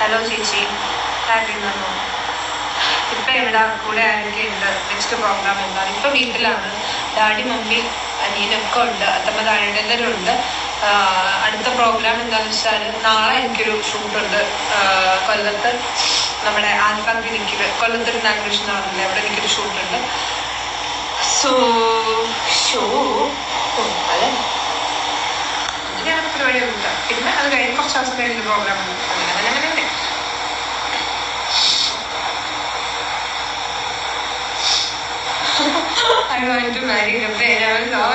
Hello ചേച്ചി. Happy നന്നു ഇപ്പൊ എവിടാ? കൂടെ ആരൊക്കെ ഉണ്ട്? നെക്സ്റ്റ് പ്രോഗ്രാം എന്താ ഇപ്പൊ വീട്ടിലാണ്. ഡാഡി മമ്മി അനിയനൊക്കെ ഉണ്ട്. അത്തമ്മ താഴെല്ലാവരും ഉണ്ട് അടുത്ത പ്രോഗ്രാം എന്താണെന്ന് വെച്ചാൽ നാളെ എനിക്കൊരു ഷൂട്ടുണ്ട് കൊല്ലത്ത് നമ്മുടെ ആൽഫാ ക്ലിനിക്കിൽ കൊല്ലത്ത് ഒരു നാഗകൃഷ്ണ പറഞ്ഞില്ലേ അവിടെ എനിക്കൊരു ഷൂട്ടുണ്ട് സോ ഷോ അതെ അങ്ങനെയാണ് പരിപാടിയൊന്നുമില്ല പിന്നെ അത് കഴിഞ്ഞ് കുറച്ച് ദിവസം കഴിഞ്ഞ് പ്രോഗ്രാം അങ്ങനെ അങ്ങനെ. The parents of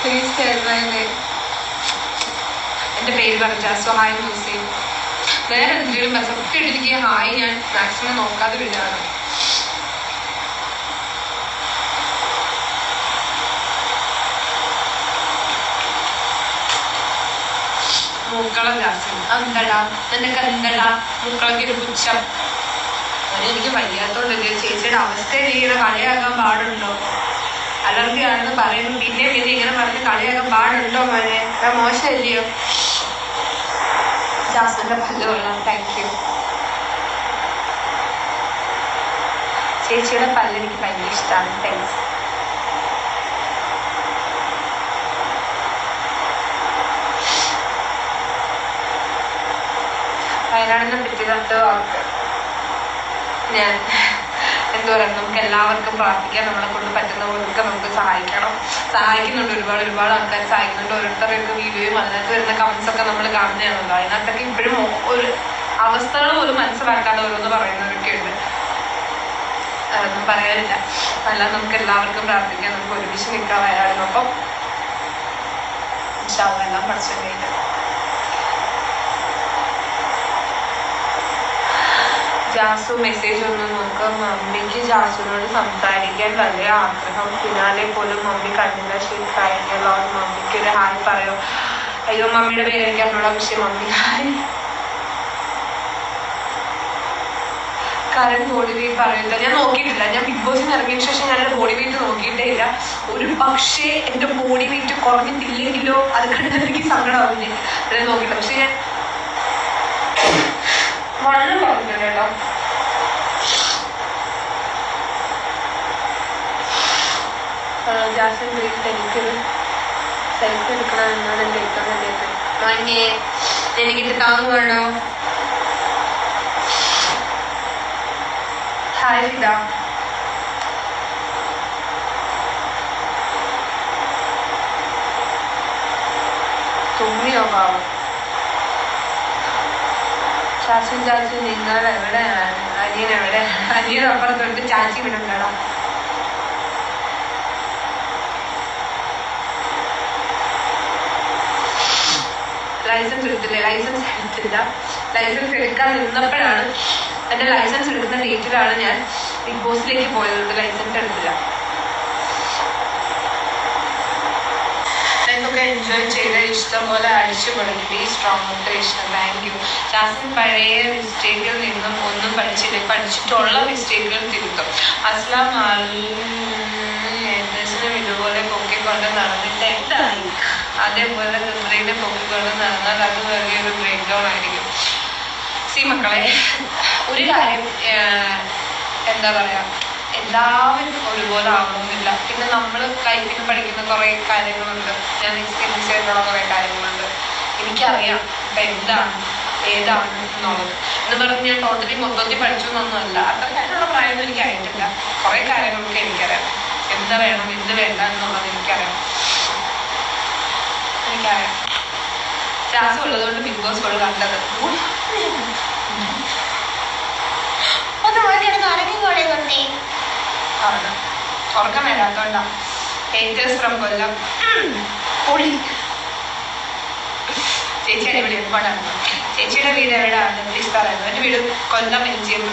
Please tell my name. എന്റെ പേര് പറഞ്ഞ ഹായ് ഹുസൈൻ വേറെ എന്തെങ്കിലും മെസ്സൊക്കെ ഇട്ടിരിക്കുക ഹായ് ഞാൻ മാക്സിമം നോക്കാതെ വിടാണ് മൂക്കളം ജാസ്തി അന്തടാ നിനക്ക് എന്തടാ ഒരു എനിക്ക് വയ്യാത്തോണ്ടല്ലേ ചേച്ചിയുടെ അവസ്ഥ ഇങ്ങനെ കളിയാക്കാൻ പാടുണ്ടോ? അലർജി ആണെന്ന് പറയുന്നു. പിന്നെ പിന്നെ ഇങ്ങനെ പറഞ്ഞ് കളിയാക്കാൻ പാടുണ്ടോ മോനെ? അത് മോശമല്ലയോ? ജാസ്മിന്റെ പല്ല് കൊള്ളാം. താങ്ക് യു ചേച്ചിയുടെ പല്ല് എനിക്ക് ഭയങ്കര ഇഷ്ടമാണ് താങ്ക്സ് വയനാടിനെ പറ്റി രണ്ട് വാക്ക് ഞാൻ എന്താ പറയുക നമുക്ക് എല്ലാവർക്കും പ്രാർത്ഥിക്കാൻ നമ്മളെ കൊണ്ട് പറ്റുന്ന പോലൊക്കെ നമുക്ക് സഹായിക്കണം. സഹായിക്കുന്നുണ്ട് ഒരുപാട് ഒരുപാട് ആൾക്കാർ സഹായിക്കുന്നുണ്ട്. ഓരോരുത്തരുടെ വീഡിയോയും അതിനകത്ത് വരുന്ന കമന്റ്സ് ഒക്കെ നമ്മൾ കാണുന്നതാണല്ലോ. അതിനകത്തൊക്കെ ഇപ്പോഴും ഒരു അവസ്ഥകൾ പോലും മനസ്സിലാക്കാതെ ഓരോന്ന് പറയുന്നവരൊക്കെ ഉണ്ട്. അതൊന്നും പറയാനില്ല. അല്ലാതെ നമുക്ക് എല്ലാവർക്കും പ്രാർത്ഥിക്കാം. നമുക്ക് ഒരുമിച്ച് നിൽക്കാം അല്ലാഹ് എല്ലാം പഠിച്ചു കഴിഞ്ഞു ജാസു മെസ്സേജ് ഒന്ന് നോക്ക്. മമ്മിക്ക് ജാസുവിനോട് സംസാരിക്കാൻ വലിയ ആഗ്രഹം. പിന്നാലെ പോലും മമ്മി കണ്ണില്ല ശരിക്കായെങ്കിലോ മമ്മിക്ക് ഒരു ഹായ് പറയോ. അയ്യോ മമ്മിയുടെ പേര് എനിക്ക് അറിഞ്ഞൂടാ. പക്ഷെ mummy hi. Karan body weight ഞാൻ നോക്കിയിട്ടില്ല. ഞാൻ ബിഗ് ബോസിൽ ഇറങ്ങിയതിന് ശേഷം ഞാൻ എന്റെ ബോഡി വെയിറ്റ് നോക്കിയിട്ടേ ഇല്ല ഒരു പക്ഷേ എന്റെ ബോഡി വെയിറ്റ് കുറഞ്ഞിട്ടില്ലെങ്കിലോ? അത് കണ്ടിട്ട് എനിക്ക് സങ്കടമാവില്ലേ? ഞാൻ നോക്കിയിട്ടില്ല. പക്ഷെ ഞാൻ വണ്ണം കുറഞ്ഞിട്ടുണ്ട് കേട്ടോ. ജാസ്മിൻ വീട്ടിൽ എനിക്കൊരു സെൽഫി എടുക്കണം എന്നാണ് എന്റെ ഏറ്റവും വലിയ മോനെ എനിക്കിട്ട് താങ്ങുവാണോ ഹായ് ഇതാ തുമ്മിയോ പാവം? ചാച്ചൻ ചാച്ചി നിങ്ങൾ എവിടെയാണ് അനിയൻ എവിടെ? അനിയൻ അപ്പുറത്തോട്ട് ചാച്ചി വിടണ്ടടാ ലൈസൻസ് എടുത്തില്ലേ? ലൈസൻസ് എടുത്തില്ല. ലൈസൻസ് എടുക്കാൻ നിന്നപ്പോഴാണ് എന്റെ ലൈസൻസ് എടുക്കുന്ന ഡേറ്റിലാണ് ഞാൻ ബിഗ് ബോസിലേക്ക് പോയത് ലൈസൻസ് എടുത്തില്ല. എൻജോയ് ചെയ്ത് ഇഷ്ടം പോലെ അടിച്ചു പൊളിക്കി സ്ട്രോങ് ഇഷ്ടം ജാസ്മിൻ പഴയ മിസ്റ്റേക്കിൽ നിന്നും ഒന്നും പഠിച്ചില്ല പഠിച്ചിട്ടുള്ള മിസ്റ്റേക്കുകൾ തിരുത്തും. അസ്ലാം ഏകദേശം ഇതുപോലെ പൊക്കിക്കൊണ്ട് നടന്നിട്ട് എന്തായി? അതേപോലെ നിർമ്മലിനെ പൊക്കിക്കൊണ്ട് നടന്നാൽ അത് വലിയൊരു ബ്രേക്ക് സി മക്കളെ ഒരു കാര്യം എന്താ പറയാ എല്ലാവരും ഒരുപോലെ ആവണമെന്നില്ല. പിന്നെ നമ്മൾ ലൈഫിൽ പഠിക്കുന്ന കുറേ കാര്യങ്ങളുണ്ട്. ഞാൻ എക്സ്പീരിയൻസ് ചെയ്തിട്ടുള്ള കുറേ കാര്യങ്ങളുണ്ട്. എനിക്കറിയാം ഇപ്പം എന്താണ് ഏതാണ് എന്നുള്ളത് എന്ന് പറഞ്ഞ് ഞാൻ ടോട്ടലി മൊത്തത്തിൽ പഠിച്ചു എന്നൊന്നുമല്ല അത്ര അതിനുള്ള പ്രായമൊന്നും എനിക്ക് ആയിട്ടില്ല കുറേ കാര്യങ്ങളൊക്കെ എനിക്കറിയാം. എന്ത് വേണം എന്ത് വേണ്ട എന്നുള്ളത് എനിക്കറിയാം. എനിക്കറിയാം. ക്ലാസ് ഉള്ളതുകൊണ്ട് ബിഗ് ബോസ് ഫുൾ കണ്ടത്. ആണ്? ഉറക്കം വരാത്തോണ്ടാ ഏറ്റേഴ്സ് ഫ്രം കൊല്ലം. പൊളി ചേച്ചിയുടെ വീട് എവിടെയാണ് ചേച്ചിയുടെ വീട് എവിടെയാണ് പ്ലീസ് പറയുന്നു എന്റെ വീട് കൊല്ലം എം ജി എം.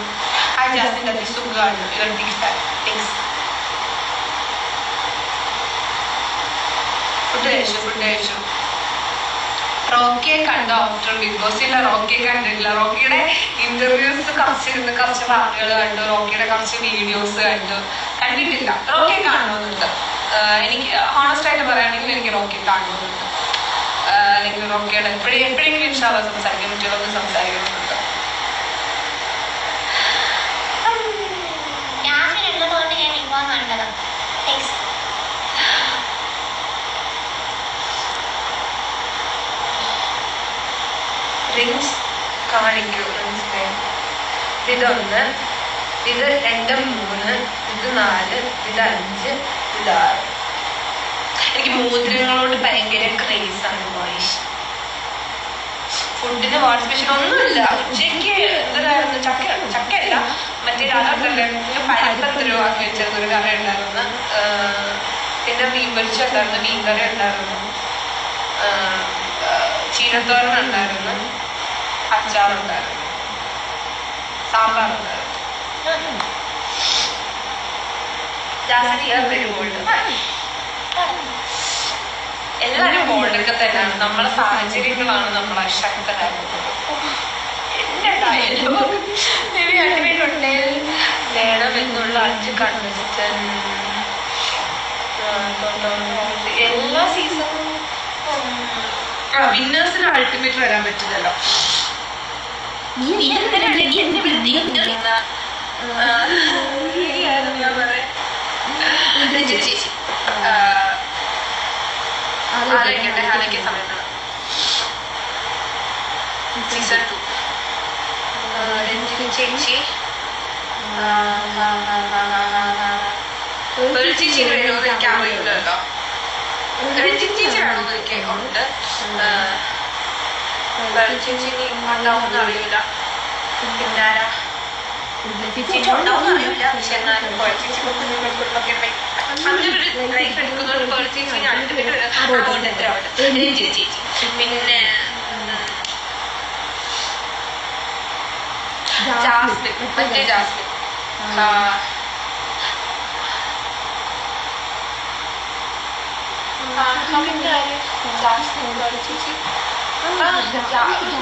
ആ ജാസിന്റെ അതി സുഖമാണ് ഇവർ പ്ലീസ് പ്ലീസ് ഫുഡ് കഴിച്ചു? ഫുഡ് കഴിച്ചു? റോക്കിയെ കണ്ടോ? ആഫ്റ്റർ ബിഗ് റോക്കിയെ കണ്ടിട്ടില്ല. റോക്കിയുടെ ഇന്റർവ്യൂസ് കുറച്ച് ഇരുന്ന് കുറച്ച് പാട്ടുകൾ കണ്ടു. റോക്കിയുടെ കുറച്ച് വീഡിയോസ് കണ്ടു. കണ്ടിട്ടില്ല. റോക്കിയെ കാണണമെന്നുണ്ട് എനിക്ക് ഹോണസ്റ്റ് ആയിട്ട് പറയുകയാണെങ്കിൽ എനിക്ക് റോക്കിയെ കാണണമെന്നുണ്ട് നോക്കിയാണ് എപ്പോഴും എപ്പോഴെങ്കിലും ഇൻഷാല്ല സംസാരിക്കാൻ കുട്ടികളൊക്കെ സംസാരിക്കുന്നുണ്ട്. റിങ്സ് കാണിക്കൂ റിംഗ്സ് ഇതൊന്ന് ഇത് രണ്ട് മൂന്ന് ഇത് നാല് ഇത് അഞ്ച് ഇത് ആറ്. എനിക്ക് മോതിരങ്ങളോട് ഭയങ്കര ക്രേസ് ആണ് ബോയ്സ് ഫുഡിന് വാട്ട് സ്പെഷ്യൽ ഒന്നുമില്ല. ഉച്ചയ്ക്ക് എന്തായിരുന്നു ചക്ക ചക്കയല്ല. മറ്റേ അതൊക്കെ പഴത്തെന്തരോ ആക്കി വെച്ചിരുന്ന. ഒരു കറി ഉണ്ടായിരുന്നു. പിന്നെ മീൻ പൊരിച്ചുണ്ടായിരുന്നു. മീൻ കറി ഉണ്ടായിരുന്നു. ചീനത്തോരൻ ഉണ്ടായിരുന്നു. അച്ചാറുണ്ടായിരുന്നു സാമ്പാർ ഉണ്ടായിരുന്നു. ജാസ്തിയ പെരുമോട്ട് എല്ലാവരും ബോൾഡൊക്കെ തന്നെയാണ് നമ്മളെ സാഹചര്യങ്ങളാണ് നമ്മളെ ശക്തരാക്കുന്നത് എന്തായാലും വേണമെന്നുള്ള അഞ്ച് കൺവിസ്റ്റ് എല്ലാ സീസണും ആ വിന്നേഴ്സിന് അൾട്ടിമേറ്റ് വരാൻ പറ്റില്ലല്ലോ നീ എന്തിനാണ് നീ എന്നെ വിളിക്കുന്നത് ഞാൻ പറയാം ചേച്ചി ആലോചിക്കട്ടെ ആലോചിക്കാൻ സമയം വേണം സീസൺ ടു രഞ്ജിനി ചേച്ചി. ഒരു ചേച്ചി വേണമെന്ന് എനിക്ക് അറിയില്ലല്ലോ രഞ്ജിനി ചേച്ചി വേണമെന്ന് എനിക്ക് ഉണ്ട്. വേറെ ചേച്ചി ഇനി ഉണ്ടാവുമെന്ന് അറിയില്ല. പിന്നെ ആരാ ചേച്ചി ഉണ്ടാവുമെന്ന് അറിയില്ല. പക്ഷെ എന്നാലും കൊടുക്കുന്നൊക്കെ പിന്നെ ജാസ്മിൻ മറ്റേ ജാസ്മിൻ?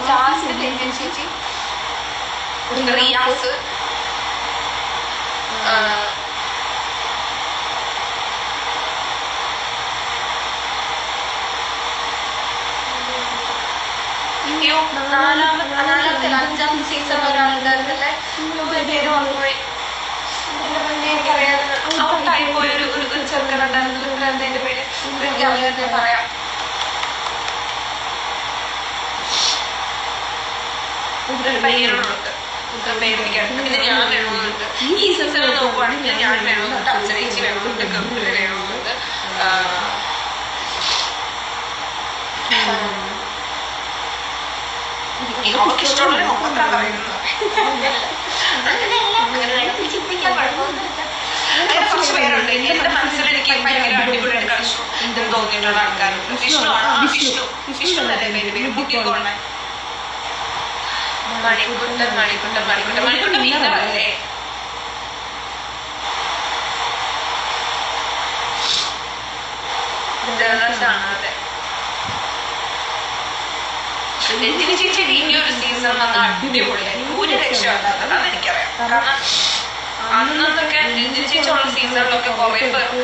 ജാസ്മിൻ ചേച്ചി റിയാസ് ആ, അയ്യോ നാലാമത്തെ നാലാമത്തെ സീസൺ ഞാൻ പറയാം പിന്നെ ഞാൻ വേണമെന്നുണ്ട് ഈ സീസൺ നോക്കുവാണെങ്കിൽ ഞാൻ വേണമെന്നുണ്ട് അച്ഛനേച്ചി വേണമെന്നുണ്ട് ആ, അവർക്ക് ഇഷ്ടമുള്ളവരെ മാത്രം പറയുന്നത് കുറച്ച് പേരുണ്ട് എന്റെ മനസ്സിൽ എനിക്ക് ഭയങ്കര അടിപൊളിയായിട്ട് കളിച്ചു എന്ന് തോന്നിയിട്ടുള്ള ആൾക്കാരുണ്ട് വിഷ്ണു ആണ് വിഷ്ണു വിഷ്ണു എന്നല്ലേ പേര് പേര് മുക്കിക്കോണ മണിക്കുട്ടൻ മണിക്കുട്ടൻ മണിക്കുട്ടൻ മണിക്കുട്ടൻ വീണല്ലേ ആണ് അതെ. രഞ്ജിനി ചേച്ചി വീണ്ടും ഒരു സീസൺ വന്ന അടിപൊളിയായി ഒരു കാരണം അന്നൊക്കെ രഞ്ജിനി ചേച്ചി ഉള്ള സീസണിലൊക്കെ കുറെ പേർക്ക്